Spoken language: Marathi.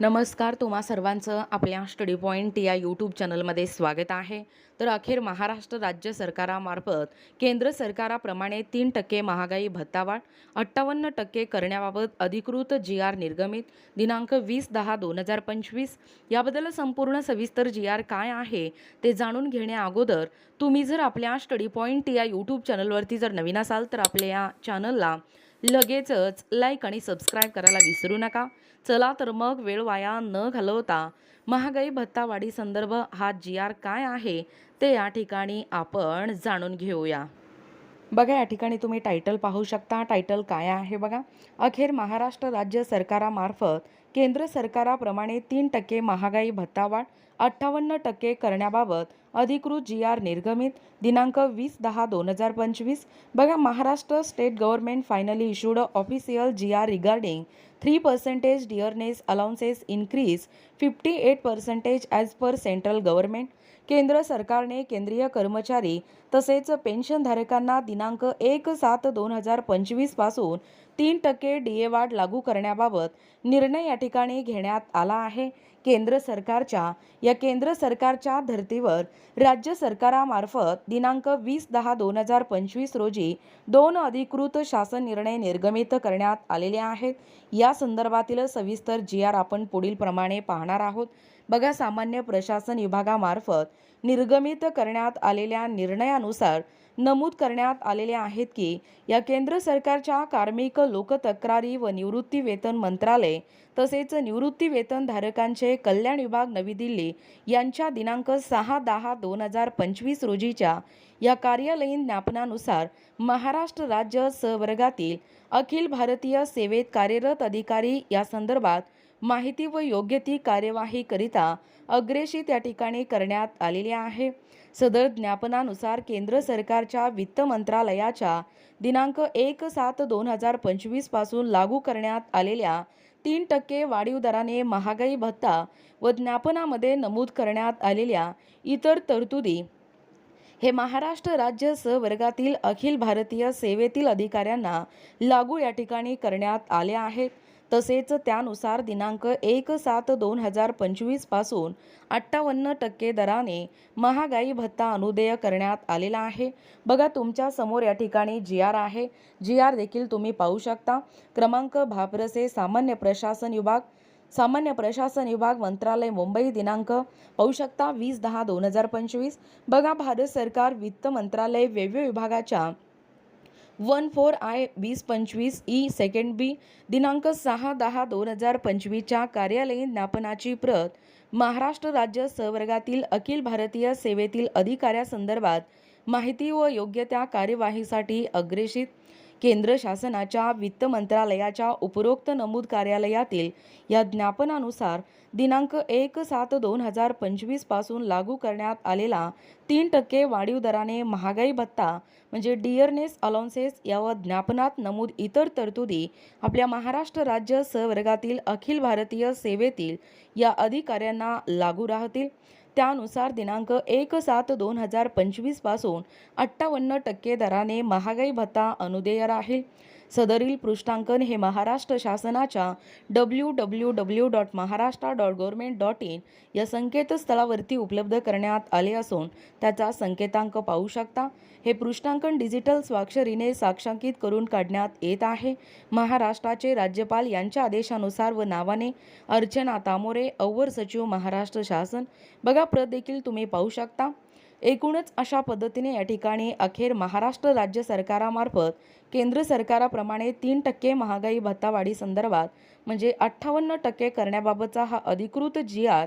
नमस्कार तुम्हा सर्वांचं आपल्या स्टडी पॉईंट या यूट्यूब चॅनलमध्ये स्वागत आहे. तर अखेर महाराष्ट्र राज्य सरकारामार्फत केंद्र सरकाराप्रमाणे तीन टक्के महागाई भत्तावाढ अठ्ठावन्न टक्के करण्याबाबत अधिकृत जी आर निर्गमित दिनांक वीस दहा दोन हजार पंचवीस. याबद्दल संपूर्ण सविस्तर जी आर काय आहे ते जाणून घेण्या अगोदर तुम्ही जर आपल्या स्टडी पॉईंट या यूट्यूब चॅनलवरती जर नवीन असाल तर आपल्या या चॅनलला लगेचच लाईक आणि सबस्क्राईब करायला विसरू नका. चला तर मग वेळ वाया न घालवता महागाई भत्तावाढी संदर्भ हा जी आर काय आहे ते या ठिकाणी आपण जाणून घेऊया. बघा या ठिकाणी तुम्ही टायटल पाहू शकता. टायटल काय आहे बघा? अखेर महाराष्ट्र राज्य सरकारामार्फत केंद्र सरकाराप्रमाणे तीन टक्के महागाई भत्तावाढ अठ्ठावन्न टक्के करण्याबाबत अधिकृत जी आर निर्गमित दिनांक वीस दहा दोन हजार पंचवीस. बघा Maharashtra state government finally issued official G R regarding three percentage dearness allowances increase fifty eight percentage as per central government केंद्र सरकारने केंद्रीय कर्मचारी तसेच पेन्शनधारकांना दिनांक एक सात दोन हजार पंचवीसपासून तीन टक्के डी ए वाढ लागू करण्याबाबत निर्णय या ठिकाणी घेण्यात आला आहे. केंद्र सरकारच्या या केंद्र सरकारच्या धर्तीवर राज्य सरकारामार्फत दिनांक वीस दहा दोन हजार पंचवीस रोजी दोन अधिकृत शासन निर्णय निर्गमित करण्यात आलेले आहेत. या संदर्भातील सविस्तर जी आर आपण पुढील प्रमाणे पाहणार आहोत. बघा सामान्य प्रशासन विभागामार्फत निर्गमित करण्यात आलेल्या निर्णयानुसार नमूद करण्यात आलेले आहेत की या केंद्र सरकारच्या कार्मिक लोकतक्रारी व निवृत्ती वेतन मंत्रालय तसेच निवृत्ती वेतन धारकांचे कल्याण विभाग नवी दिल्ली यांच्या दिनांक सहा दहा दोन हजार पंचवीस रोजीच्या या कार्यालयीन ज्ञापनानुसार महाराष्ट्र राज्य सवर्गातील अखिल भारतीय सेवेत कार्यरत अधिकारी या संदर्भात माहिती व योग्य ती कार्यवाहीकरिता अग्रेशी त्या या ठिकाणी करण्यात आलेली आहे. सदर ज्ञापनानुसार केंद्र सरकारच्या वित्त मंत्रालयाच्या दिनांक एक सात दोन हजार पंचवीसपासून लागू करण्यात आलेल्या तीन टक्के वाढीव दराने महागाई भत्ता व ज्ञापनामध्ये नमूद करण्यात आलेल्या इतर तरतुदी हे महाराष्ट्र राज्य सहवर्गातील अखिल भारतीय सेवेतील अधिकाऱ्यांना लागू या ठिकाणी करण्यात आले आहेत तसेच त्यानुसार दिनांक एक सात दोन हजार पंचवीसपासून अठ्ठावन्न टक्के दराने महागाई भत्ता अनुदेय करण्यात आलेला आहे. बघा तुमच्यासमोर या ठिकाणी जी आर आहे. जी आर देखील तुम्ही पाहू शकता. क्रमांक भापरसे सामान्य प्रशासन विभाग. सामान्य प्रशासन विभाग मंत्रालय मुंबई दिनांक पाहू शकता वीस दहा दोन हजार पंचवीस. बघा भारत सरकार वित्त मंत्रालय वेगवेगळ्या विभागाच्या वन फोर आय वीस पंचवीस ई सेकंड बी दिनांक सहा दहा दोन हजार पंचवीसच्या कार्यालयीन ज्ञापनाची प्रत महाराष्ट्र राज्य सहवर्गातील अखिल भारतीय सेवेतील अधिकाऱ्यासंदर्भात माहिती व योग्य त्या कार्यवाहीसाठी अग्रेषित केंद्र शासनाच्या वित्त मंत्रालयाच्या उपरोक्त नमूद कार्यालयातील या ज्ञापनानुसार दिनांक एक सात दोन हजार पंचवीसपासून लागू करण्यात आलेला तीन टक्के वाढीव दराने महागाई भत्ता म्हणजे डिअरनेस अलाउन्सेस यावर ज्ञापनात नमूद इतर तरतुदी आपल्या महाराष्ट्र राज्य सवर्गातील अखिल भारतीय सेवेतील या अधिकाऱ्यांना लागू राहतील. त्यानुसार दिनांक एक सात दोन हजार पंचवीसपासून अठ्ठावन्न टक्के दराने महागाई भत्ता अनुदेय राहील. सदरील पृष्ठांकन हे महाराष्ट्र शासनाच्या W W W dot Maharashtra dot government dot in या संकेतस्थळावरती उपलब्ध करण्यात आले असून त्याचा संकेतांक पाहू शकता. हे पृष्ठांकन डिजिटल स्वाक्षरीने साक्षांकित करून काढण्यात येत आहे. महाराष्ट्राचे राज्यपाल यांच्या आदेशानुसार व नावाने अर्चना तामोरे अव्वर सचिव महाराष्ट्र शासन. बघा प्रत देखील तुम्ही पाहू शकता. एकूणच अशा पद्धतीने या ठिकाणी अखेर महाराष्ट्र राज्य सरकारामार्फत केंद्र सरकाराप्रमाणे तीन टक्के महागाई भत्तावाढी संदर्भात म्हणजे अठ्ठावन्न टक्के करण्याबाबतचा हा अधिकृत जी आर